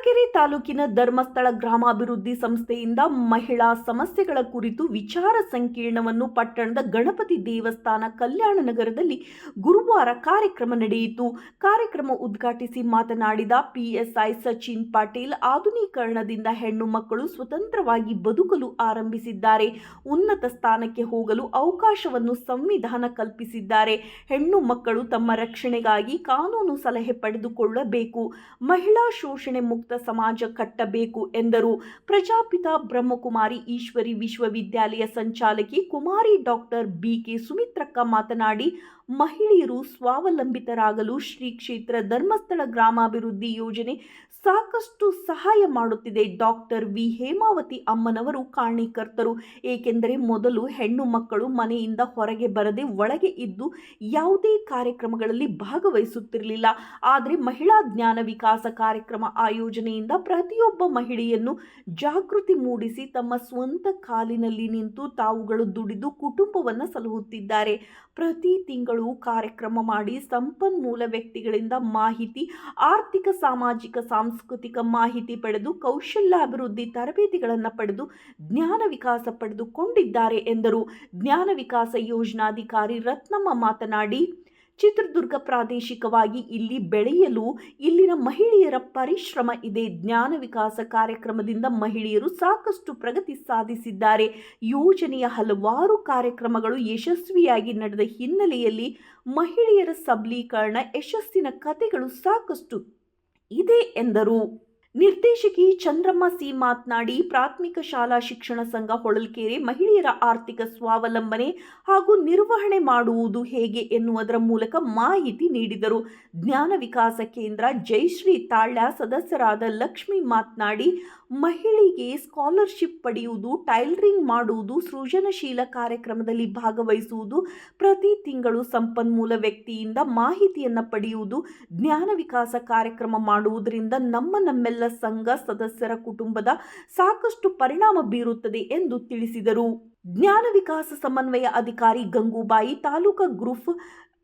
ಹೊಳಲ್ಕೆರೆ ತಾಲೂಕಿನ ಧರ್ಮಸ್ಥಳ ಗ್ರಾಮಾಭಿವೃದ್ಧಿ ಸಂಸ್ಥೆಯಿಂದ ಮಹಿಳಾ ಸಮಸ್ಯೆಗಳ ಕುರಿತು ವಿಚಾರ ಸಂಕಿರಣವನ್ನು ಪಟ್ಟಣದ ಗಣಪತಿ ದೇವಸ್ಥಾನ ಕಲ್ಯಾಣ ನಗರದಲ್ಲಿ ಗುರುವಾರ ಕಾರ್ಯಕ್ರಮ ನಡೆಯಿತು. ಕಾರ್ಯಕ್ರಮ ಉದ್ಘಾಟಿಸಿ ಮಾತನಾಡಿದ ಪಿಎಸ್ಐ ಸಚಿನ್ ಪಾಟೀಲ್, ಆಧುನೀಕರಣದಿಂದ ಹೆಣ್ಣು ಮಕ್ಕಳು ಸ್ವತಂತ್ರವಾಗಿ ಬದುಕಲು ಆರಂಭಿಸಿದ್ದಾರೆ. ಉನ್ನತ ಸ್ಥಾನಕ್ಕೆ ಹೋಗಲು ಅವಕಾಶವನ್ನು ಸಂವಿಧಾನ ಕಲ್ಪಿಸಿದ್ದಾರೆ. ಹೆಣ್ಣು ಮಕ್ಕಳು ತಮ್ಮ ರಕ್ಷಣೆಗಾಗಿ ಕಾನೂನು ಸಲಹೆ ಪಡೆದುಕೊಳ್ಳಬೇಕು. ಮಹಿಳಾ ಶೋಷಣೆ ಮುಕ್ತ ಸಮಾಜ ಕಟ್ಟಬೇಕು ಎಂದರು. ಪ್ರಜಾಪಿತ ಬ್ರಹ್ಮಕುಮಾರಿ ಈಶ್ವರಿ ವಿಶ್ವವಿದ್ಯಾಲಯ ಸಂಚಾಲಕಿ ಕುಮಾರಿ ಡಾಕ್ಟರ್ ಬಿ ಕೆ ಸುಮಿತ್ರಕ್ಕ ಮಾತನಾಡಿ ಮಹಿಳೆಯರು ಸ್ವಾವಲಂಬಿತರಾಗಲು ಶ್ರೀ ಕ್ಷೇತ್ರ ಧರ್ಮಸ್ಥಳ ಗ್ರಾಮಾಭಿವೃದ್ಧಿ ಯೋಜನೆ ಸಾಕಷ್ಟು ಸಹಾಯ ಮಾಡುತ್ತಿದೆ. Doctor V. ಹೇಮಾವತಿ ಅಮ್ಮನವರು ಕಾರಣೀಕರ್ತರು ಏಕೆಂದರೆ ಮೊದಲು ಹೆಣ್ಣು ಮಕ್ಕಳು ಮನೆಯಿಂದ ಹೊರಗೆ ಬರದೆ ಒಳಗೆ ಇದ್ದು ಯಾವುದೇ ಕಾರ್ಯಕ್ರಮಗಳಲ್ಲಿ ಭಾಗವಹಿಸುತ್ತಿರಲಿಲ್ಲ. ಆದರೆ ಮಹಿಳಾ ಜ್ಞಾನ ವಿಕಾಸ ಕಾರ್ಯಕ್ರಮ ಆಯೋಜನೆಯಿಂದ ಪ್ರತಿಯೊಬ್ಬ ಮಹಿಳೆಯನ್ನು ಜಾಗೃತಿ ಮೂಡಿಸಿ ತಮ್ಮ ಸ್ವಂತ ಕಾಲಿನಲ್ಲಿ ನಿಂತು ತಾವುಗಳು ದುಡಿದು ಕುಟುಂಬವನ್ನು ಸಲಹುತ್ತಿದ್ದಾರೆ. ಪ್ರತಿ ತಿಂಗಳು ಕಾರ್ಯಕ್ರಮ ಮಾಡಿ ಸಂಪನ್ಮೂಲ ವ್ಯಕ್ತಿಗಳಿಂದ ಮಾಹಿತಿ, ಆರ್ಥಿಕ, ಸಾಮಾಜಿಕ, ಸಾಂಸ್ಕೃತಿಕ ಮಾಹಿತಿ ಪಡೆದು, ಕೌಶಲ್ಯಾಭಿವೃದ್ಧಿ ತರಬೇತಿಗಳನ್ನು ಪಡೆದು, ಜ್ಞಾನ ವಿಕಾಸ ಪಡೆದುಕೊಂಡಿದ್ದಾರೆ ಎಂದರು. ಜ್ಞಾನ ವಿಕಾಸ ಯೋಜನಾಧಿಕಾರಿ ರತ್ನಮ್ಮ ಮಾತನಾಡಿ ಚಿತ್ರದುರ್ಗ ಪ್ರಾದೇಶಿಕವಾಗಿ ಇಲ್ಲಿ ಬೆಳೆಯಲು ಇಲ್ಲಿನ ಮಹಿಳೆಯರ ಪರಿಶ್ರಮ ಇದೆ. ಜ್ಞಾನ ವಿಕಾಸ ಕಾರ್ಯಕ್ರಮದಿಂದ ಮಹಿಳೆಯರು ಸಾಕಷ್ಟು ಪ್ರಗತಿ ಸಾಧಿಸಿದ್ದಾರೆ. ಯೋಜನೆಯ ಹಲವಾರು ಕಾರ್ಯಕ್ರಮಗಳು ಯಶಸ್ವಿಯಾಗಿ ನಡೆದ ಹಿನ್ನೆಲೆಯಲ್ಲಿ ಮಹಿಳೆಯರ ಸಬಲೀಕರಣ ಯಶಸ್ಸಿನ ಕಥೆಗಳು ಸಾಕಷ್ಟು ಇದೆ ಎಂದರು. ನಿರ್ದೇಶಕಿ ಚಂದ್ರಮ್ಮ ಸಿ ಮಾತನಾಡಿ, ಪ್ರಾಥಮಿಕ ಶಾಲಾ ಶಿಕ್ಷಣ ಸಂಘ ಹೊಳಲ್ಕೆರೆ ಮಹಿಳೆಯರ ಆರ್ಥಿಕ ಸ್ವಾವಲಂಬನೆ ಹಾಗೂ ನಿರ್ವಹಣೆ ಮಾಡುವುದು ಹೇಗೆ ಎನ್ನುವುದರ ಮೂಲಕ ಮಾಹಿತಿ ನೀಡಿದರು. ಜ್ಞಾನ ವಿಕಾಸ ಕೇಂದ್ರ ಜಯಶ್ರೀ ತಾಳ್ಯ ಸದಸ್ಯರಾದ ಲಕ್ಷ್ಮಿ ಮಾತನಾಡಿ, ಮಹಿಳೆಗೆ ಸ್ಕಾಲರ್ಶಿಪ್ ಪಡೆಯುವುದು, ಟೈಲರಿಂಗ್ ಮಾಡುವುದು, ಸೃಜನಶೀಲ ಕಾರ್ಯಕ್ರಮದಲ್ಲಿ ಭಾಗವಹಿಸುವುದು, ಪ್ರತಿ ತಿಂಗಳು ಸಂಪನ್ಮೂಲ ವ್ಯಕ್ತಿಯಿಂದ ಮಾಹಿತಿಯನ್ನು ಪಡೆಯುವುದು, ಜ್ಞಾನ ವಿಕಾಸ ಕಾರ್ಯಕ್ರಮ ಮಾಡುವುದರಿಂದ ನಮ್ಮ ನಮ್ಮೆಲ್ಲ ಸಂಘ ಸದಸ್ಯರ ಕುಟುಂಬದ ಸಾಕಷ್ಟು ಪರಿಣಾಮ ಬೀರುತ್ತದೆ ಎಂದು ತಿಳಿಸಿದರು. ಜ್ಞಾನ ವಿಕಾಸ ಸಮನ್ವಯ ಅಧಿಕಾರಿ ಗಂಗೂಬಾಯಿ, ತಾಲೂಕಾ ಗ್ರೂಫ್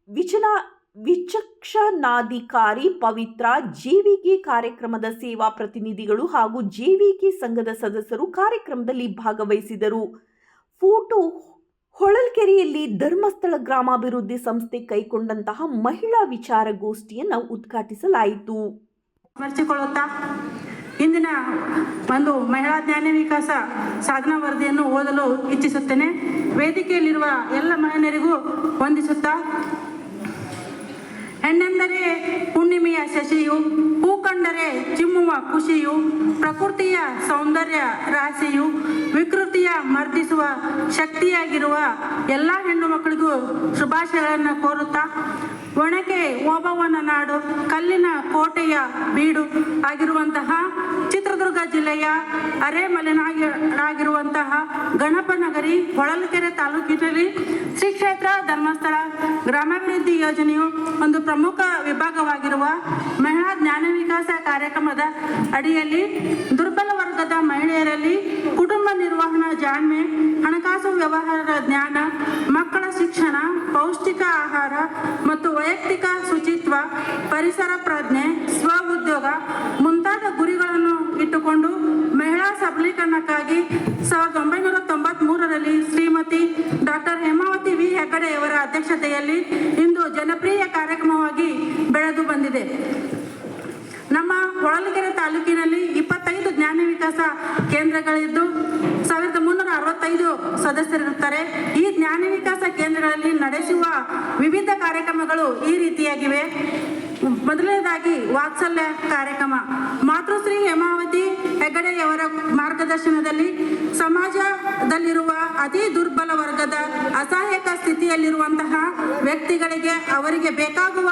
ವಿಚನಾ ವಿಚಕ್ಷಣಾಧಿಕಾರಿ ಪವಿತ್ರ ಜೆವಿಕೆ ಕಾರ್ಯಕ್ರಮದ ಸೇವಾ ಪ್ರತಿನಿಧಿಗಳು ಹಾಗೂ ಜೆವಿಕೆ ಸಂಘದ ಸದಸ್ಯರು ಕಾರ್ಯಕ್ರಮದಲ್ಲಿ ಭಾಗವಹಿಸಿದರು. ಫೋಟೋ ಹೊಳಲ್ಕೆರೆಯಲ್ಲಿ ಧರ್ಮಸ್ಥಳ ಗ್ರಾಮಾಭಿವೃದ್ಧಿ ಸಂಸ್ಥೆ ಕೈಗೊಂಡಂತಹ ಮಹಿಳಾ ವಿಚಾರಗೋಷ್ಠಿಯನ್ನು ಉದ್ಘಾಟಿಸಲಾಯಿತು. ಮರ್ಚಿಕೊಳ್ಳುತ್ತಾ ಇಂದಿನ ಒಂದು ಮಹಿಳಾ ಜ್ಞಾನ ವಿಕಾಸ ಸಾಧನಾ ವರದಿಯನ್ನು ಓದಲು ಇಚ್ಛಿಸುತ್ತೇನೆ. ವೇದಿಕೆಯಲ್ಲಿರುವ ಎಲ್ಲ ಮಹಿಳೆಯರಿಗೂ ವಂದಿಸುತ್ತಾ ಹೆಣ್ಣೆಂದರೆ ಹುಣ್ಣಿಮೆಯ ಶಶಿಯು ಹೂ ಕಂಡರೆ ಚಿಮ್ಮುವ ಖುಷಿಯು, ಪ್ರಕೃತಿಯ ಸೌಂದರ್ಯ ರಾಶಿಯು, ವಿಕೃತಿಯ ಮರ್ದಿಸುವ ಶಕ್ತಿಯಾಗಿರುವ ಎಲ್ಲ ಹೆಣ್ಣು ಮಕ್ಕಳಿಗೂ ಶುಭಾಶಯಗಳನ್ನು ಕೋರುತ್ತಾ, ಒಣಕೆ ಓಬವ್ವನ ನಾಡು, ಕಲ್ಲಿನ ಕೋಟೆಯ ಬೀಡು ಆಗಿರುವಂತಹ ಚಿತ್ರದುರ್ಗ ಜಿಲ್ಲೆಯ ಅರೆಮಲೆನಾಗಿರುವಂತಹ ಗಣಪನಗರಿ, ಹೊಳಲ್ಕೆರೆ ತಾಲೂಕಿನಲ್ಲಿ ಶ್ರೀ ಕ್ಷೇತ್ರ ಧರ್ಮಸ್ಥಳ ಗ್ರಾಮಾಭಿವೃದ್ಧಿ ಯೋಜನೆಯು ಒಂದು ವಿಭಾಗವಾಗಿರುವ ಮಹಿಳಾ ಜ್ಞಾನ ವಿಕಾಸ ಕಾರ್ಯಕ್ರಮದ ಅಡಿಯಲ್ಲಿ ದುರ್ಬಲ ವರ್ಗದ ಮಹಿಳೆಯರಲ್ಲಿ ಕುಟುಂಬ ನಿರ್ವಹಣಾ, ಜಾಣ್ಮೆ, ಹಣಕಾಸು ವ್ಯವಹಾರದ ಜ್ಞಾನ, ಮಕ್ಕಳ ಶಿಕ್ಷಣ, ಪೌಷ್ಟಿಕ ಆಹಾರ ಮತ್ತು ವೈಯಕ್ತಿಕ ಶುಚಿತ್ವ, ಪರಿಸರ ಪ್ರಜ್ಞೆ ಸ್ವ ಉದ್ಯೋಗ ಮುಂತಾದ ಗುರಿಗಳನ್ನು ಇಟ್ಟುಕೊಂಡು ಸಬಲೀಕರಣಕ್ಕಾಗಿ ಸಾವಿರದ ಒಂಬೈನೂರ ತೊಂಬತ್ತ್ ಮೂರರಲ್ಲಿ ಶ್ರೀಮತಿ ಡಾಕ್ಟರ್ ಹೇಮಾವತಿ ವಿ. ಹೆಗಡೆಯವರ ಅಧ್ಯಕ್ಷತೆಯಲ್ಲಿ ಇಂದು ಜನಪ್ರಿಯ ಕಾರ್ಯಕ್ರಮವಾಗಿ ಬೆಳೆದು ಬಂದಿದೆ. ನಮ್ಮ ಹೊಳಲ್ಕೆರೆ ತಾಲೂಕಿನಲ್ಲಿ ಇಪ್ಪತ್ತೈದು ಜ್ಞಾನ ವಿಕಾಸ ಕೇಂದ್ರಗಳಿದ್ದು ಸಾವಿರದ ಮುನ್ನೂರ ಅರವತ್ತೈದು ಸದಸ್ಯರಿರುತ್ತಾರೆ. ಈ ಜ್ಞಾನ ವಿಕಾಸ ಕೇಂದ್ರಗಳಲ್ಲಿ ನಡೆಸುವ ವಿವಿಧ ಕಾರ್ಯಕ್ರಮಗಳು ಈ ರೀತಿಯಾಗಿವೆ. ಮೊದಲನೇದಾಗಿ ವಾತ್ಸಲ್ಯ ಕಾರ್ಯಕ್ರಮ. ಮಾತೃಶ್ರೀ ಹೇಮಾವತಿ ಹೆಗಡೆಯವರ ಮಾರ್ಗದರ್ಶನದಲ್ಲಿ ಸಮಾಜದಲ್ಲಿರುವ ಅತಿ ದುರ್ಬಲ ವರ್ಗದ ಅಸಹಾಯಕ ಸ್ಥಿತಿಯಲ್ಲಿರುವಂತಹ ವ್ಯಕ್ತಿಗಳಿಗೆ ಅವರಿಗೆ ಬೇಕಾಗುವ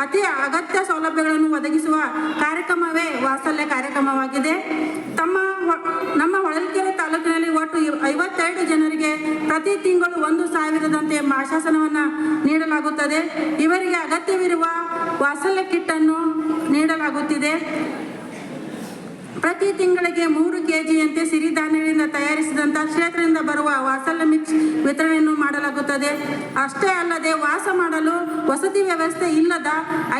ಅತಿ ಅಗತ್ಯ ಸೌಲಭ್ಯಗಳನ್ನು ಒದಗಿಸುವ ಕಾರ್ಯಕ್ರಮವೇ ವಾತ್ಸಲ್ಯ ಕಾರ್ಯಕ್ರಮವಾಗಿದೆ. ತಮ್ಮ ನಮ್ಮ ಹೊಳಲ್ಕೆರೆ ತಾಲೂಕಿನಲ್ಲಿ ಒಟ್ಟು ಐವತ್ತೆರಡು ಜನರಿಗೆ ಪ್ರತಿ ತಿಂಗಳು ಒಂದು ಸಾವಿರದಂತೆ ಮಾಶಾಸನವನ್ನು ನೀಡಲಾಗುತ್ತದೆ. ಇವರಿಗೆ ಅಗತ್ಯವಿರುವ ವಾಸಲ್ಯ ಕಿಟ್ಟನ್ನು ನೀಡಲಾಗುತ್ತಿದೆ. ಪ್ರತಿ ತಿಂಗಳಿಗೆ ಮೂರು ಕೆಜಿಯಂತೆ ಸಿರಿಧಾನ್ಯಗಳಿಂದ ತಯಾರಿಸಿದಂಥ ಕ್ಷೇತ್ರದಿಂದ ಬರುವ ವಾತ್ಸಲ್ಯ ಮಿಕ್ಸ್ ವಿತರಣೆಯನ್ನು ಮಾಡಲಾಗುತ್ತದೆ. ಅಷ್ಟೇ ಅಲ್ಲದೆ ವಾಸ ಮಾಡಲು ವಸತಿ ವ್ಯವಸ್ಥೆ ಇಲ್ಲದ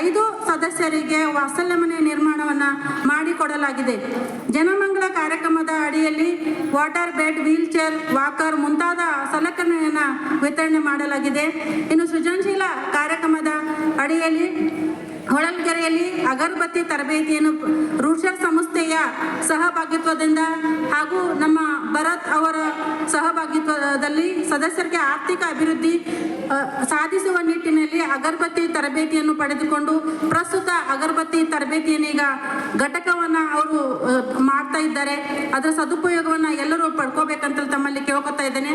ಐದು ಸದಸ್ಯರಿಗೆ ವಾಸಲ್ಯ ಮನೆ ನಿರ್ಮಾಣವನ್ನು ಮಾಡಿಕೊಡಲಾಗಿದೆ. ಜನಮಂಗಳ ಕಾರ್ಯಕ್ರಮದ ಅಡಿಯಲ್ಲಿ water bed, wheel chair, walker ಮುಂತಾದ ಸಲಕರಣೆಯನ್ನು ವಿತರಣೆ ಮಾಡಲಾಗಿದೆ. ಇನ್ನು ಸೃಜನಶೀಲ ಕಾರ್ಯಕ್ರಮದ ಅಡಿಯಲ್ಲಿ ಹೊಳಲ್ಕೆರೆಯಲ್ಲಿ ಅಗರಬತ್ತಿ ತರಬೇತಿಯನ್ನು ರೂಷರ್ ಸಂಸ್ಥೆಯ ಸಹಭಾಗಿತ್ವದಿಂದ ಹಾಗೂ ನಮ್ಮ ಭರತ್ ಅವರ ಸಹಭಾಗಿತ್ವದಲ್ಲಿ ಸದಸ್ಯರಿಗೆ ಆರ್ಥಿಕ ಅಭಿವೃದ್ಧಿ ಸಾಧಿಸುವ ನಿಟ್ಟಿನಲ್ಲಿ ಅಗರಬತ್ತಿ ತರಬೇತಿಯನ್ನು ಪಡೆದುಕೊಂಡು ಪ್ರಸ್ತುತ ಅಗರಬತ್ತಿ ತರಬೇತಿಯನ್ನೀಗ ಘಟಕವನ್ನು ಅವರು ಮಾಡ್ತಾ ಇದ್ದಾರೆ. ಅದರ ಸದುಪಯೋಗವನ್ನು ಎಲ್ಲರೂ ಪಡ್ಕೋಬೇಕಂತ ತಮ್ಮಲ್ಲಿ ಕೇಳ್ಕೊತಾ ಇದ್ದೇನೆ.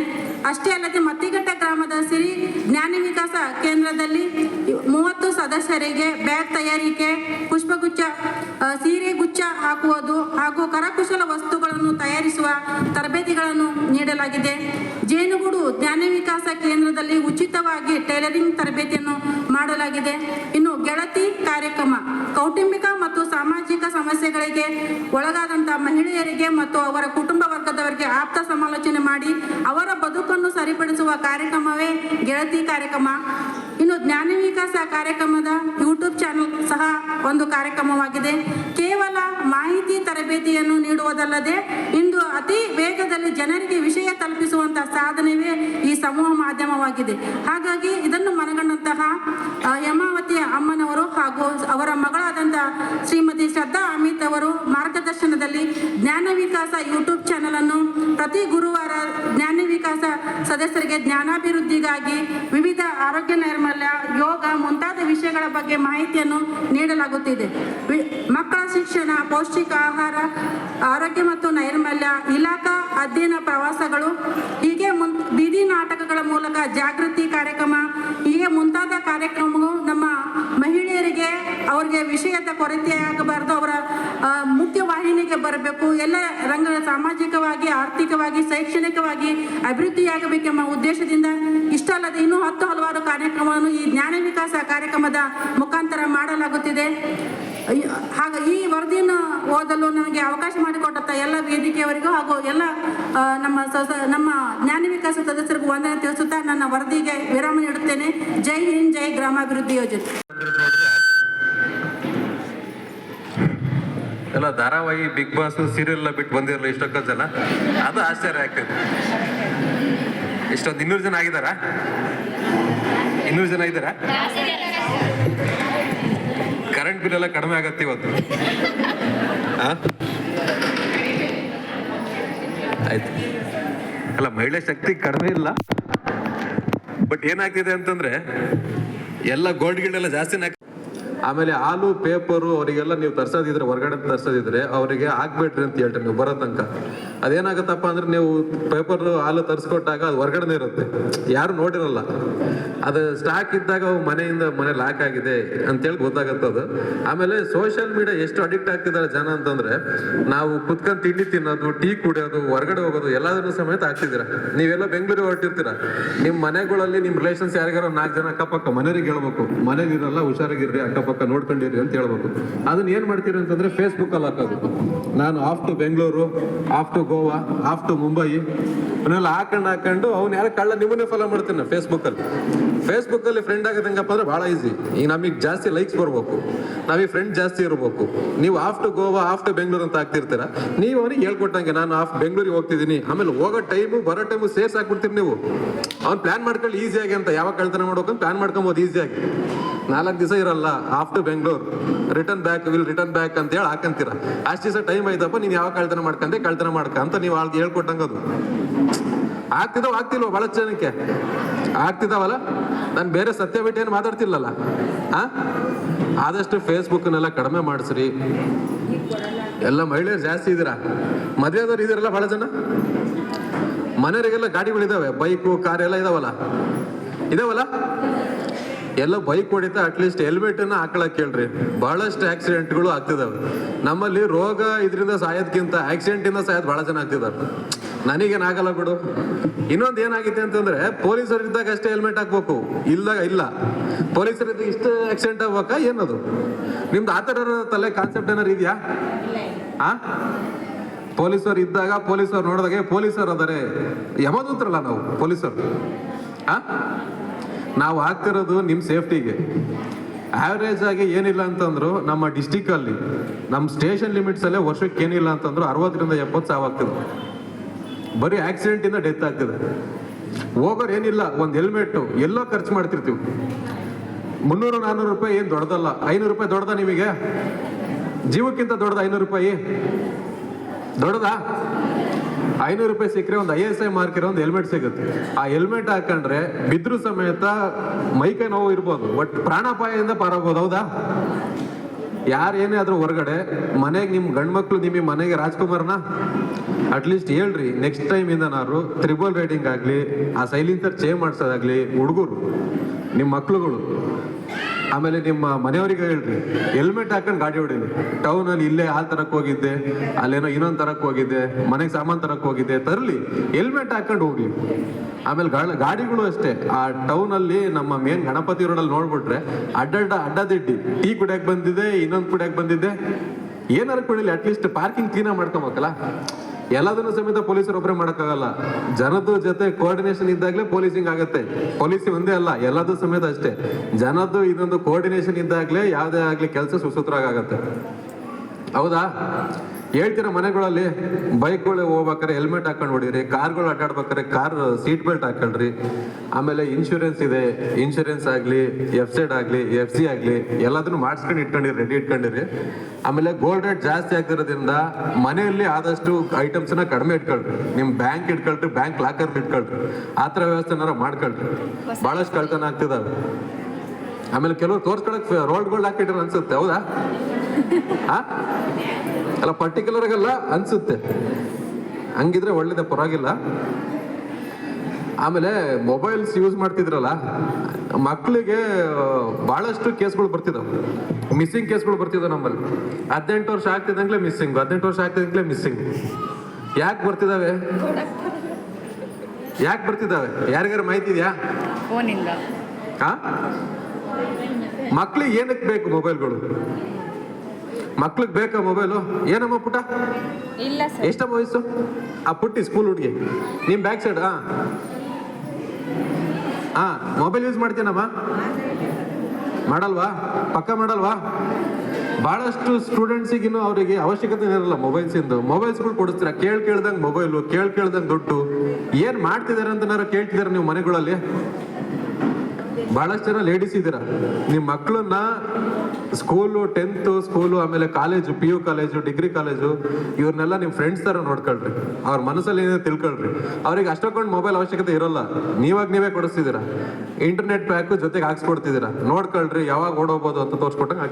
ಅಷ್ಟೇ ಅಲ್ಲದೆ ಮತ್ತಿಘಟ್ಟ ಗ್ರಾಮದ ಸಿರಿ ಜ್ಞಾನ ವಿಕಾಸ ಕೇಂದ್ರದಲ್ಲಿ ಮೂವತ್ತು ಸದಸ್ಯರಿಗೆ ಬ್ಯಾಗ್ ತಯಾರಿಕೆ, ಪುಷ್ಪಗುಚ್ಛ ಸೀರೆ ಗುಚ್ಛ ಹಾಕುವುದು ಹಾಗೂ ಕರಕುಶಲ ವಸ್ತುಗಳನ್ನು ತಯಾರಿಸುವ ತರಬೇತಿಗಳನ್ನು ನೀಡಲಾಗಿದೆ. ಜೇನುಗೂಡು ಜ್ಞಾನ ವಿಕಾಸ ಕೇಂದ್ರದಲ್ಲಿ ಉಚಿತವಾಗಿ ಟೈಲರಿಂಗ್ ತರಬೇತಿಯನ್ನು ಮಾಡಲಾಗಿದೆ. ಇನ್ನು ಗೆಳತಿ ಕಾರ್ಯಕ್ರಮ, ಕೌಟುಂಬಿಕ ಮತ್ತು ಸಾಮಾಜಿಕ ಸಮಸ್ಯೆಗಳಿಗೆ ಒಳಗಾದಂಥ ಮಹಿಳೆಯರಿಗೆ ಮತ್ತು ಅವರ ಕುಟುಂಬ ವರ್ಗದವರಿಗೆ ಆಪ್ತ ಸಮಾಲೋಚನೆ ಮಾಡಿ ಅವರ ಬದುಕನ್ನು ಸರಿಪಡಿಸುವ ಕಾರ್ಯಕ್ರಮವೇ ಗೆಳತಿ ಕಾರ್ಯಕ್ರಮ. ಇನ್ನು ಜ್ಞಾನ ವಿಕಾಸ ಕಾರ್ಯಕ್ರಮದ ಯೂಟ್ಯೂಬ್ ಚಾನೆಲ್ ಸಹ ಒಂದು ಕಾರ್ಯಕ್ರಮವಾಗಿದೆ. ಕೇವಲ ಮಾಹಿತಿ ತರಬೇತಿಯನ್ನು ನೀಡುವುದಲ್ಲದೆ ಇಂದು ಅತಿ ವೇಗದಲ್ಲಿ ಜನರಿಗೆ ವಿಷಯ ತಲುಪಿಸುವಂತಹ ಸಾಧನವೇ ಈ ಸಮೂಹ ಮಾಧ್ಯಮವಾಗಿದೆ. ಹಾಗಾಗಿ ಇದನ್ನು ಮನಗಂಡಂತಹ ಯಮಾವತಿ ಅಮ್ಮನವರು ಹಾಗೂ ಅವರ ಮಗಳಾದಂತಹ ಶ್ರೀಮತಿ ಶ್ರದ್ಧಾ ಅಮಿತ್ ಅವರು ಮಾರ್ಗದರ್ಶನದಲ್ಲಿ ಜ್ಞಾನ ವಿಕಾಸ ಯೂಟ್ಯೂಬ್ ಚಾನೆಲ್ ಅನ್ನು ಪ್ರತಿ ಗುರುವಾರ ಜ್ಞಾನ ವಿಕಾಸ ಸದಸ್ಯರಿಗೆ ಜ್ಞಾನಾಭಿವೃದ್ಧಿಗಾಗಿ ವಿವಿಧ ಆರೋಗ್ಯ ನೈರ್ಮಲ್ಯ ಯೋಗ ಮುಂತಾದ ವಿಷಯಗಳ ಬಗ್ಗೆ ಮಾಹಿತಿಯನ್ನು ನೀಡಲಾಗುತ್ತಿದೆ. ಮಕ್ಕಳ ಶಿಕ್ಷಣ, ಪೌಷ್ಟಿಕ ಆಹಾರ, ಆರೋಗ್ಯ ಮತ್ತು ನೈರ್ಮಲ್ಯ ಇಲಾಖಾ ಅಧ್ಯಯನ ಪ್ರವಾಸಗಳು, ಹೀಗೆ ಮುನ್ ಬೀದಿ ನಾಟಕಗಳ ಮೂಲಕ ಜಾಗೃತಿ ಕಾರ್ಯಕ್ರಮ, ಹೀಗೆ ಮುಂತಾದ ಕಾರ್ಯಕ್ರಮಗಳು ನಮ್ಮ ಮಹಿಳೆಯರಿಗೆ ಅವರಿಗೆ ವಿಷಯದ ಕೊರತೆ ಆಗಬಾರ್ದು, ಅವರ ಮುಖ್ಯವಾಹಿನಿಗೆ ಮುಖ್ಯ ವಾಹಿನಿಗೆ ಬರಬೇಕು, ಎಲ್ಲ ರಂಗ, ಸಾಮಾಜಿಕವಾಗಿ, ಆರ್ಥಿಕವಾಗಿ, ಶೈಕ್ಷಣಿಕವಾಗಿ ಅಭಿವೃದ್ಧಿಯಾಗಬೇಕೆಂಬ ಉದ್ದೇಶದಿಂದ ಇಷ್ಟಲ್ಲದೆ ಇನ್ನೂ ಹತ್ತು ಹಲವಾರು ಕಾರ್ಯಕ್ರಮವನ್ನು ಈ ಜ್ಞಾನ ವಿಕಾಸ ಕಾರ್ಯಕ್ರಮದ ಮುಖಾಂತರ ಮಾಡಲಾಗುತ್ತಿದೆ. ಹಾಗೆ ಈ ವರದಿಯನ್ನು ಓದಲು ನನಗೆ ಅವಕಾಶ ಮಾಡಿಕೊಟ್ಟಂತ ಎಲ್ಲ ವೇದಿಕೆಯವರಿಗೂ ಹಾಗೂ ಎಲ್ಲ ನಮ್ಮ ನಮ್ಮ ಜ್ಞಾನ ವಿಕಾಸ ಸದಸ್ಯರಿಗೂ ವಂದನೆ ತಿಳಿಸುತ್ತಾ ನನ್ನ ವರದಿಗೆ ವಿರಾಮ ನೀಡುತ್ತೇನೆ. ಜೈ ಹಿಂದ್, ಜೈ ಗ್ರಾಮಾಭಿವೃದ್ಧಿ ಯೋಜನೆ ಎಲ್ಲ ಧಾರಾವಾಹಿ ಬಿಗ್ ಬಾಸ್ ಸೀರಿಯಲ್ ಎಲ್ಲ ಬಿಟ್ಟು ಬಂದಿರಲ್ಲ ಇಷ್ಟೊಕ್ಕ ಜನ? ಅದು ಆಶ್ಚರ್ಯ ಆಗ್ತದೆ. ಇಷ್ಟೊಂದು ಇನ್ನೂರು ಜನ ಆಗಿದಾರ ಇನ್ನೂರು ಜನ ಇದ್ದಾರ? ಕರೆಂಟ್ ಬಿಲ್ ಎಲ್ಲ ಕಡಿಮೆ ಆಗತ್ತೆ ಇವತ್ತು? ಆಯ್ತು. ಅಲ್ಲ, ಮಹಿಳೆ ಶಕ್ತಿ ಕಡಿಮೆ ಇಲ್ಲ. ಬಟ್ ಏನಾಗ್ತಿದೆ ಅಂತಂದ್ರೆ, ಎಲ್ಲ ಗೋಲ್ಡ್ ಗಿಲ್ಡ್ ಎಲ್ಲ ಜಾಸ್ತಿನೇ ಆಮೇಲೆ ಹಾಲು ಪೇಪರು ಅವರಿಗೆಲ್ಲ ನೀವು ತರ್ಸೋದಿದ್ರೆ, ಹೊರಗಡೆ ತರ್ಸೋದಿದ್ರೆ, ಅವರಿಗೆ ಹಾಕ್ಬೇಡ್ರಿ ಅಂತ ಹೇಳ್ತಾರೆ ನೀವು ಬರೋ ತನಕ. ಅದೇನಾಗುತ್ತಪ್ಪ ಅಂದ್ರೆ ನೀವು ಪೇಪರ್ ಹಾಲು ತರಿಸ್ಕೊಟ್ಟಾಗ ಅದು ಹೊರಗಡೆನೇ ಇರುತ್ತೆ. ಯಾರು ನೋಡಿರಲ್ಲ. ಅದು ಸ್ಟಾಕ್ ಇದ್ದಾಗ ಮನೆಯಿಂದ ಮನೆ ಲಾಕ್ ಆಗಿದೆ ಅಂತೇಳಿ ಗೊತ್ತಾಗತ್ತದು. ಆಮೇಲೆ ಸೋಷಿಯಲ್ ಮೀಡಿಯಾ ಎಷ್ಟು ಅಡಿಕ್ಟ್ ಆಗ್ತಿದ್ದಾರೆ ಜನ ಅಂತಂದ್ರೆ, ನಾವು ಕುತ್ಕೊಂಡು ತಿಂಡಿ ತಿನ್ನೋದು, ಟೀ ಕುಡಿಯೋದು, ಹೊರಗಡೆ ಹೋಗೋದು ಎಲ್ಲದನ್ನು ಸಮೇತ ಆಗ್ತಿದ್ದೀರಾ ನೀವೆಲ್ಲ ಬೆಂಗಳೂರಿಗೆ ಹೊರಟಿರ್ತೀರ. ನಿಮ್ಮ ಮನೆಗಳಲ್ಲಿ ನಿಮ್ಮ ರಿಲೇಷನ್ಸ್ ಯಾರಿಗಾರ ನಾಲ್ಕು ಜನ ಅಕ್ಕಪಕ್ಕ, ಮನೆಯವ್ರಿಗೆ ಹೇಳ್ಬೇಕು. ಹುಷಾರಾಗಿ ಹುಷಾರಾಗಿರ್ರಿ, ಅಕ್ಕಪಕ್ಕ ನೋಡ್ಕೊಂಡಿರಿ ಅಂತ ಹೇಳ್ಬೇಕು. ಅದನ್ನ ಏನ್ ಮಾಡ್ತೀರಿ ಅಂತಂದ್ರೆ ಫೇಸ್ಬುಕ್ ಅಲ್ಲಿ ಹಾಕೋದು. ನಾನು off to Bengaluru off to Goa off to Mumbai. ಅವನ್ನೆಲ್ಲ ಹಾಕೊಂಡು ಹಾಕೊಂಡು ಅವ್ನು ಯಾರು ಕಳ್ಳ ನಿಮ್ಮನ್ನೇ ಫಾಲೋ ಮಾಡ್ತೀನಿ ಫೇಸ್ಬುಕ್ ಅಲ್ಲಿ. ಫೇಸ್ಬುಕ್ ಅಲ್ಲಿ ಫ್ರೆಂಡ್ ಆಗದಂಗಪ್ಪ ಅಂದ್ರೆ ಬಹಳ ಈಸಿ ಈಗ ನಮಗೆ ಜಾಸ್ತಿ ಲೈಕ್ಸ್ ಬರ್ಬೇಕು. ನಾವೀಗ ಫ್ರೆಂಡ್ ಜಾಸ್ತಿ ಇರಬೇಕು. ನೀವು off to Goa off to Bengaluru ಅಂತ ಹಾಕ್ತಿರ್ತೀರ ನೀವು ಅವ್ರಿಗೆ ಹೇಳ್ಕೊಟ್ಟಂಗೆ ನಾನು ಆಫ್ ಬೆಂಗಳೂರಿಗೆ ಹೋಗ್ತಿದ್ದೀನಿ. ಆಮೇಲೆ ಹೋಗೋ ಟೈಮು ಬರೋ ಟೈಮು ಸೇರ್ಸ್ ಹಾಕ್ಬಿಡ್ತೀರಿ ನೀವು. ಅವ್ನು ಪ್ಲಾನ್ ಮಾಡ್ಕೊಳ್ಳಿ ಈಸಿಯಾಗಿ ಅಂತ. ಯಾವಾಗ ಕಳ್ತನ ಮಾಡ್ಬೇಕಂತ ಪ್ಲಾನ್ ಮಾಡ್ಕೊಬೋದು ಈಸಿಯಾಗಿ ನಾಲ್ಕು ದಿವಸ ಇರಲ್ಲ off to Bengaluru return back will return back ಅಂತ ಹೇಳಿ ಹಾಕಂತೀರ. ಅಷ್ಟು ದಿವಸ ಟೈಮ್ ಆಯ್ತಪ್ಪ, ನೀನು ಯಾವಾಗ ಕಳ್ತನ ಮಾಡ್ಕಂದೆ ಕಳ್ತನ ಮಾಡ್ಕ ಅಂತ ನೀವು ಆಳ್ಗೆ ಹೇಳ್ಕೊಟ್ಟಂಗದು ಆಗ್ತಿದಾವ, ಆಗ್ತಿಲ್ವ ಬಹಳ ಜನಕ್ಕೆ? ಆಗ್ತಿದಾವಲ್ಲ? ನಾನು ಬೇರೆ ಸತ್ಯ ಬಿಟ್ಟು ಏನು ಮಾತಾಡ್ತಿಲ್ಲಲ್ಲ. ಆ? ಆದಷ್ಟು ಫೇಸ್ಬುಕ್ನೆಲ್ಲ ಕಡಿಮೆ ಮಾಡಿಸ್ರಿ. ಎಲ್ಲ ಮಹಿಳೆಯರು ಜಾಸ್ತಿ ಇದ್ದೀರಾ ಮದುವೆದವ್ರು ಇದ್ದೀರಲ್ಲ ಬಹಳ ಜನ? ಮನೆಯವರಿಗೆಲ್ಲ ಗಾಡಿಗಳಿದ್ದಾವೆ ಬೈಕು ಕಾರ್ ಎಲ್ಲ ಇದಾವಲ್ಲ? ಇದಾವಲ್ಲ? ಎಲ್ಲ ಬೈಕ್ ಹೊಡಿತ ಅಟ್ಲೀಸ್ಟ್ ಹೆಲ್ಮೆಟ್ ಅನ್ನ ಹಾಕೊಳಕ್ ಕೇಳ್ರಿ ಬಹಳಷ್ಟು ಆಕ್ಸಿಡೆಂಟ್ಗಳು ಆಗ್ತಿದಾವೆ. ನಮ್ಮಲ್ಲಿ ರೋಗ ಇದರಿಂದ ಆಕ್ಸಿಡೆಂಟ್ ಇಂದ ಸಾಯೋದು ಬಹಳ ಜನ ಆಗ್ತಿದಾರೆ. ನನಗೇನ್ ಆಗಲ್ಲ ಬಿಡು. ಇನ್ನೊಂದು ಏನಾಗಿದೆ ಅಂತಂದ್ರೆ, ಪೊಲೀಸರು ಇದ್ದಾಗ ಅಷ್ಟೇ ಹೆಲ್ಮೆಟ್ ಹಾಕ್ಬೇಕು. ಇಲ್ದಾಗ ಇಲ್ಲ. ಪೊಲೀಸರು ಇಷ್ಟು ಆಕ್ಸಿಡೆಂಟ್ ಆಗ್ಬೇಕಾ, ಏನದು? ನಿಮ್ದು ಆ ಥರ ತಲೆ ಕಾನ್ಸೆಪ್ಟ್ ಏನಾರು ಇದೆಯಾ? ಆ? ಪೊಲೀಸರು ಇದ್ದಾಗ ಪೊಲೀಸರು ನೋಡಿದಾಗ ಪೊಲೀಸರು ಅದಾರೆ ಯಮದೂತ್ರಲ್ಲ ನಾವು, ಪೊಲೀಸರು. ಆ? ನಾವು ಹಾಕ್ತಿರೋದು ನಿಮ್ಮ ಸೇಫ್ಟಿಗೆ. ಆವ್ರೇಜ್ ಆಗಿ ಏನಿಲ್ಲ ಅಂತಂದ್ರು ನಮ್ಮ ಡಿಸ್ಟಿಕ್ ಅಲ್ಲಿ ನಮ್ಮ ಸ್ಟೇಷನ್ ಲಿಮಿಟ್ಸ್ ಅಲ್ಲೇ ವರ್ಷಕ್ಕೆ ಏನಿಲ್ಲ ಅಂತಂದ್ರು ಅರವತ್ತರಿಂದ ಎಪ್ಪತ್ತು ಸಾವಾಗ್ತದೆ ಬರೀ ಆಕ್ಸಿಡೆಂಟ್ ಇಂದ ಡೆತ್ ಆಗ್ತದೆ. ಹೋಗೋರು ಏನಿಲ್ಲ, ಒಂದು ಹೆಲ್ಮೆಟ್ ಎಲ್ಲೋ ಖರ್ಚು ಮಾಡ್ತಿರ್ತೀವಿ. ಮುನ್ನೂರು ನಾನ್ನೂರು ರೂಪಾಯಿ ಏನು ದೊಡ್ಡದಲ್ಲ. ಐನೂರು ರೂಪಾಯಿ ದೊಡ್ಡದ ನಿಮಗೆ? ಜೀವಕ್ಕಿಂತ ದೊಡ್ಡದ ಐನೂರು ರೂಪಾಯಿ. ದೊಡ್ಡದಾ? ಐನೂರು ರೂಪಾಯಿ ಸಿಕ್ಕರೆ ಒಂದು ಐ ಎಸ್ ಐ ಮಾರ್ಕ್ ಇರೋ ಒಂದು ಹೆಲ್ಮೆಟ್ ಸಿಗುತ್ತೆ. ಆ ಹೆಲ್ಮೆಟ್ ಹಾಕೊಂಡ್ರೆ ಬಿದ್ರು ಸಮೇತ ಮೈಕೈ ನೋವು ಇರ್ಬೋದು. ಬಟ್ ಪ್ರಾಣಾಪಾಯದಿಂದ ಪಾರಾಗ್ಬೋದು, ಹೌದಾ? ಯಾರು ಏನೇ ಆದ್ರೂ ಹೊರಗಡೆ, ಮನೆಗೆ ನಿಮ್ಮ ಗಂಡ್ಮಕ್ಳು ನಿಮಗೆ ಮನೆಗೆ ರಾಜ್ಕುಮಾರ್ನ ಅಟ್ಲೀಸ್ಟ್ ಹೇಳ್ರಿ ನೆಕ್ಸ್ಟ್ ಟೈಮ್ ಇಂದ ನಾನು ತ್ರಿಬಲ್ ರೈಡಿಂಗ್ ಆಗಲಿ, ಆ ಸೈಲಿಂತರ್ ಚೇಂಜ್ ಮಾಡ್ಸೋದಾಗ್ಲಿ, ಹುಡುಗರು ನಿಮ್ಮ ಮಕ್ಳುಗಳು ಆಮೇಲೆ ನಿಮ್ಮ ಮನೆಯವರಿಗೆ ಹೇಳ್ರಿ. ಹೆಲ್ಮೆಟ್ ಹಾಕೊಂಡು ಗಾಡಿ ಹೊಡೀನಿ. ಟೌನ್ ಅಲ್ಲಿ ಇಲ್ಲೇ ಹಾಲ್ ತರಕ್ಕೆ ಹೋಗಿದ್ದೆ, ಅಲ್ಲೇನೋ ಇನ್ನೊಂದು ತರಕ್ಕೆ ಹೋಗಿದ್ದೆ, ಮನೆಗೆ ಸಾಮಾನು ತರಕ್ಕೆ ಹೋಗಿದ್ದೆ, ತರಲಿ. ಹೆಲ್ಮೆಟ್ ಹಾಕೊಂಡು ಹೋಗ್ಲಿ. ಆಮೇಲೆ ಗಾಳ- ಗಾಡಿಗಳು ಅಷ್ಟೇ. ಆ ಟೌನ್ ಅಲ್ಲಿ ನಮ್ಮ ಮೇನ್ ಗಣಪತಿ ರೋಡಲ್ಲಿ ನೋಡ್ಬಿಟ್ರೆ ಅಡ್ಡಡ್ಡ ಅಡ್ಡದಿಡ್ಡಿ. ಟೀ ಕುಡಿಯಕ್ಕೆ ಬಂದಿದೆ, ಇನ್ನೊಂದು ಕುಡಿಯಕ್ ಬಂದಿದ್ದೆ ಏನಾರು ಕುಡಿಲಿ ಅಟ್ಲೀಸ್ಟ್ ಪಾರ್ಕಿಂಗ್ ಕ್ಲೀನಾಗಿ ಮಾಡ್ಕೊಬೇಕಲ್ಲ? ಎಲ್ಲದನ್ನು ಸಮೇತ ಪೊಲೀಸರು ಒಬ್ಬರೇ ಮಾಡೋಕ್ಕಾಗಲ್ಲ. ಜನದ ಜೊತೆ ಕೋಆರ್ಡಿನೇಷನ್ ಇದ್ದಾಗಲೇ ಪೊಲೀಸಿಂಗ್ ಆಗುತ್ತೆ. ಪೊಲೀಸ್ ಒಂದೇ ಅಲ್ಲ, ಎಲ್ಲದೂ ಸಮೇತ ಅಷ್ಟೇ. ಜನದ್ದು ಇದೊಂದು ಕೋಆರ್ಡಿನೇಷನ್ ಇದ್ದಾಗಲೇ, ಯಾವುದೇ ಆಗಲಿ ಕೆಲಸ ಸುಸೂತ್ರ ಆಗುತ್ತೆ. ಹೌದಾ? ಹೇಳ್ತೀರ ಮನೆಗಳಲ್ಲಿ ಬೈಕ್ಗಳು ಹೋಗ್ಬೇಕಾರೆ ಹೆಲ್ಮೆಟ್ ಹಾಕೊಂಡು ಹೊಡೀರಿ ಕಾರ್ಗಳು ಅಡ್ಡಾಡ್ಬೇಕಾರೆ ಕಾರ್ ಸೀಟ್ ಬೆಲ್ಟ್ ಹಾಕೊಳ್ರಿ. ಆಮೇಲೆ ಇನ್ಶೂರೆನ್ಸ್ ಇದೆ ಇನ್ಶೂರೆನ್ಸ್ ಆಗಲಿ ಎಫ್ ಸೈಡ್ ಆಗಲಿ ಎಫ್ ಸಿ ಆಗಲಿ ಎಲ್ಲದನ್ನು ಮಾಡಿಸ್ಕೊಂಡು ಇಟ್ಕೊಂಡಿರಿ ರೆಡಿ ಇಟ್ಕೊಂಡಿರಿ. ಆಮೇಲೆ ಗೋಲ್ಡ್ ರೇಟ್ ಜಾಸ್ತಿ ಆಗಿರೋದ್ರಿಂದ ಮನೆಯಲ್ಲಿ ಆದಷ್ಟು ಐಟಮ್ಸ್ನ ಕಡಿಮೆ ಇಟ್ಕೊಳ್ರಿ. ನಿಮ್ಮ ಬ್ಯಾಂಕ್ ಇಟ್ಕೊಳ್ರಿ ಬ್ಯಾಂಕ್ ಲಾಕರ್ ಇಟ್ಕೊಳ್ರಿ. ಆ ಥರ ವ್ಯವಸ್ಥೆನಾರ ಮಾಡ್ಕೊಳ್ರಿ. ಭಾಳಷ್ಟು ಕಳ್ತನ ಆಗ್ತಿದಾವೆ. ಆಮೇಲೆ ಕೆಲವರು ತೋರ್ಸ್ಕೊಳಕ್ ಗೋಲ್ಡ್ ಹಾಕಿಟ್ರೆ ಅನ್ಸುತ್ತೆ ಹೌದಾ? ಅಲ್ಲ ಪರ್ಟಿಕ್ಯುಲರ್ ಆಗಲ್ಲ ಅನ್ಸುತ್ತೆ. ಹಂಗಿದ್ರೆ ಒಳ್ಳೇದೇ ಪರವಾಗಿಲ್ಲ. ಆಮೇಲೆ ಮೊಬೈಲ್ಸ್ ಯೂಸ್ ಮಾಡ್ತಿದ್ರಲ್ಲ ಮಕ್ಕಳಿಗೆ ಬಹಳಷ್ಟು ಕೇಸ್ಗಳು ಬರ್ತಿದ್ದಾವೆ ಮಿಸ್ಸಿಂಗ್ ಕೇಸ್ಗಳು ಬರ್ತಿದ್ದವು ನಮ್ಮಲ್ಲಿ. ಹದಿನೆಂಟು ವರ್ಷ ಆಗ್ತಿದ್ದಂಗ್ಲೆ ಮಿಸ್ಸಿಂಗ್ ಹದಿನೆಂಟು ವರ್ಷ ಆಗ್ತಿದ್ದಂಗ್ಲೆ ಮಿಸ್ಸಿಂಗ್ ಯಾಕೆ ಬರ್ತಿದಾವೆ? ಯಾಕೆ ಬರ್ತಿದಾವೆ? ಯಾರಿಗಾರು ಮಾಹಿತಿ ಇದೆಯಾ? ಫೋನಿಂದ. ಮಕ್ಳಿಗೆ ಏನಕ್ಕೆ ಬೇಕು ಮೊಬೈಲ್ಗಳು? ಮಕ್ಳಿಗೆ ಬೇಕಾ ಮೊಬೈಲು? ಏನಮ್ಮ ಪುಟ ಇಲ್ಲ ಎಷ್ಟಮ್ಮ ವಯಸ್ಸು? ಆ ಪುಟ್ಟಿ ಸ್ಕೂಲ್ ಹುಡುಗಿ. ನಿಮ್ಮ ಬ್ಯಾಕ್ ಸೈಡ್ ಹಾಂ ಹಾಂ ಮೊಬೈಲ್ ಯೂಸ್ ಮಾಡ್ತೀನಮ್ಮ? ಮಾಡಲ್ವಾ? ಪಕ್ಕ ಮಾಡಲ್ವಾ? ಭಾಳಷ್ಟು ಸ್ಟೂಡೆಂಟ್ಸಿಗಿನ್ನು ಅವರಿಗೆ ಅವಶ್ಯಕತೆ ಇರಲ್ಲ ಮೊಬೈಲ್ಸ್ ಇಂದು. ಮೊಬೈಲ್ಸ್ಗಳು ಕೊಡಿಸ್ತೀರಾ? ಕೇಳ್ ಕೇಳ್ದಂಗೆ ಮೊಬೈಲು ಕೇಳ್ ಕೇಳ್ದಂಗೆ ದುಡ್ಡು. ಏನು ಮಾಡ್ತಿದ್ದಾರೆ ಅಂತ ಕೇಳ್ತಿದ್ದಾರೆ ನೀವು ಮನೆಗಳಲ್ಲಿ? ಬಹಳಷ್ಟು ಜನ ಲೇಡೀಸ್ ಇದ್ದೀರಾ? ನಿಮ್ಮ ಮಕ್ಕಳನ್ನ ಸ್ಕೂಲು ಟೆಂತ್ ಸ್ಕೂಲು ಆಮೇಲೆ college P U college degree college ಇವ್ರನ್ನೆಲ್ಲ ನಿಮ್ಮ ಫ್ರೆಂಡ್ಸ್ ಥರ ನೋಡ್ಕೊಳ್ರಿ. ಅವ್ರ ಮನಸ್ಸಲ್ಲಿ ಏನೇ ತಿಳ್ಕೊಳ್ರಿ. ಅವ್ರಿಗೆ ಅಷ್ಟೊಂದು ಮೊಬೈಲ್ ಅವಶ್ಯಕತೆ ಇರೋಲ್ಲ. ನೀವಾಗ ನೀವೇ ಕೊಡಿಸ್ತಿದ್ದೀರಾ. ಇಂಟರ್ನೆಟ್ ಪ್ಯಾಕು ಜೊತೆಗೆ ಹಾಕ್ಸ್ಕೊಡ್ತಿದ್ದೀರಾ. ನೋಡ್ಕೊಳ್ರಿ, ಯಾವಾಗ ಓಡೋಗ್ಬೋದು ಅಂತ ತೋರಿಸ್ಕೊಟ್ಟಂಗೆ